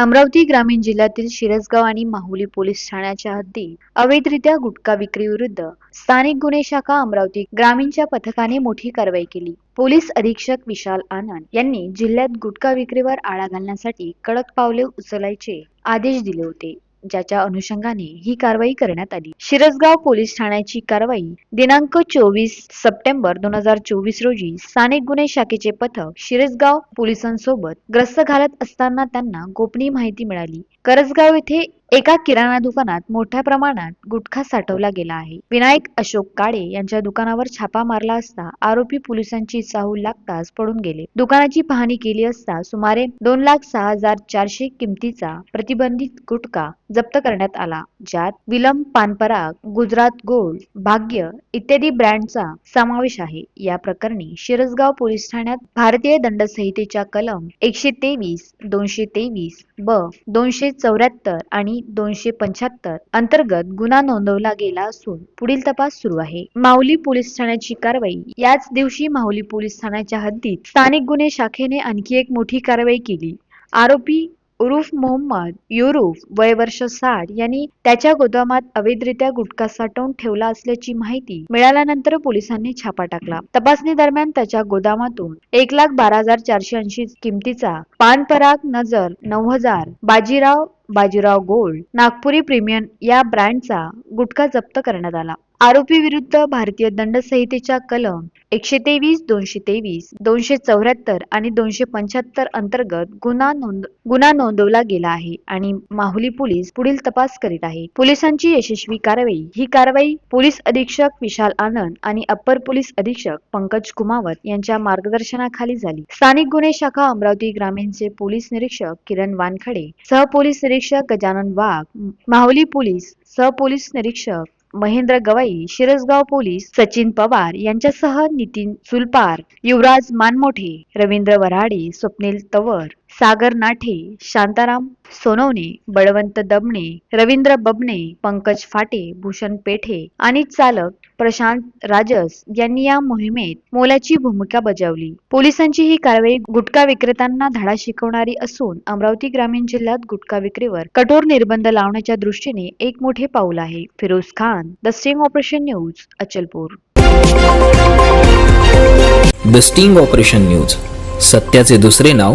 अमरावती ग्रामीण जिल्ह्यातील शिरसगाव आणि माहुली पोलीस ठाण्याच्या हद्दीत अवैधरित्या गुटखा विक्रीविरुद्ध स्थानिक गुन्हे शाखा अमरावती ग्रामीणच्या पथकाने मोठी कारवाई केली. पोलीस अधीक्षक विशाल आनंद यांनी जिल्ह्यात गुटखा विक्रीवर आळा घालण्यासाठी कडक पावले उचलायचे आदेश दिले होते. ज्याच्या अनुषंगाने ही कारवाई करण्यात आली. शिरसगाव पोलीस ठाण्याची कारवाई दिनांक चोवीस सप्टेंबर दोन हजार चोवीस रोजी स्थानिक गुन्हे शाखेचे पथक शिरसगाव पोलिसांसोबत ग्रस्त घालत असताना त्यांना गोपनीय माहिती मिळाली. करसगाव येथे एका किराणा दुकानात मोठ्या प्रमाणात गुटखा साठवला गेला आहे. विनायक अशोक काळे यांच्या दुकानावर छापा मारला असता आरोपी पोलिसांची चाहूल लागताच पडून गेले. दुकानाची पाहणी केली असता सुमारे दोन लाख सहा हजार चारशे किमतीचा प्रतिबंधित गुटखा जप्त करण्यात आला ज्यात विलंब पानपराग गुजरात गोल्ड भाग्य इत्यादी ब्रँडचा समावेश आहे. या प्रकरणी शिरसगाव पोलीस ठाण्यात भारतीय दंड संहितेच्या कलम एकशे तेवीस दोनशे तेवीस ब दोनशे चौऱ्याहत्तर आणि दोनशे पंच्याहत्तर अंतर्गत गुन्हा नोंदवला गेला असून पुढील तपास सुरू आहे. माऊली पोलीस ठाण्याची कारवाई. याच दिवशी माऊली पोलीस ठाण्याच्या हद्दीत स्थानिक गुन्हे शाखेने आणखी एक मोठी कारवाई केली. आरोपी उरुफ मोहम्मद युरुफ वय वर्ष साठ यांनी त्याच्या गोदामात अवैधरित्या गुटखा साठवून ठेवला असल्याची माहिती मिळाल्यानंतर पोलिसांनी छापा टाकला. तपासणी दरम्यान त्याच्या गोदामातून एक लाख बारा हजार चारशे ऐंशी किमतीचा पानपराग नजर नऊ हजार बाजीराव बाजीराव गोल्ड नागपुरी प्रीमियम या ब्रँडचा गुटखा जप्त करण्यात आला. आरोपी विरुद्ध भारतीय दंड संहितेच्या कलम एकशे तेवीस दोनशे तेवीस दोनशे चौऱ्याहत्तर आणि दोनशे पंच्याहत्तर अंतर्गत गुन्हा नोंद गुन्हा नोंदवला गेला आहे आणि माहुली पोलीस पुढील तपास करीत आहे. पोलिसांची यशस्वी कारवाई ही कारवाई पोलीस अधीक्षक विशाल आनंद आणि अप्पर पोलीस अधीक्षक पंकज कुमावत यांच्या मार्गदर्शनाखाली झाली. स्थानिक गुन्हे शाखा अमरावती ग्रामीणचे पोलीस निरीक्षक किरण वानखडे सहपोलीस निरीक्षक गजानन वाघ माहुली पोलीस सहपोलीस निरीक्षक महेंद्र गवाई शिरसगाव पोलीस सचिन पवार यांच्यासह नितीन सुलपार युवराज मानमोठे रवींद्र वराडे स्वप्नील तवर. सागर नाठे शांताराम सोनवणे बळवंत दबणे रवींद्र बबणे पंकज फाटे भूषण पेठे आणि चालक प्रशांत राजस यांनी या मोहिमेत मोलाची भूमिका बजावली. पोलिसांची ही कारवाई गुटखा विक्रेत्यांना धडा शिकवणारी असून अमरावती ग्रामीण जिल्ह्यात गुटखा विक्रीवर कठोर निर्बंध लावण्याच्या दृष्टीने एक मोठे पाऊल आहे. Firoz Khan the sting operation news Achalpur. The sting operation news सत्याचे दुसरे नाव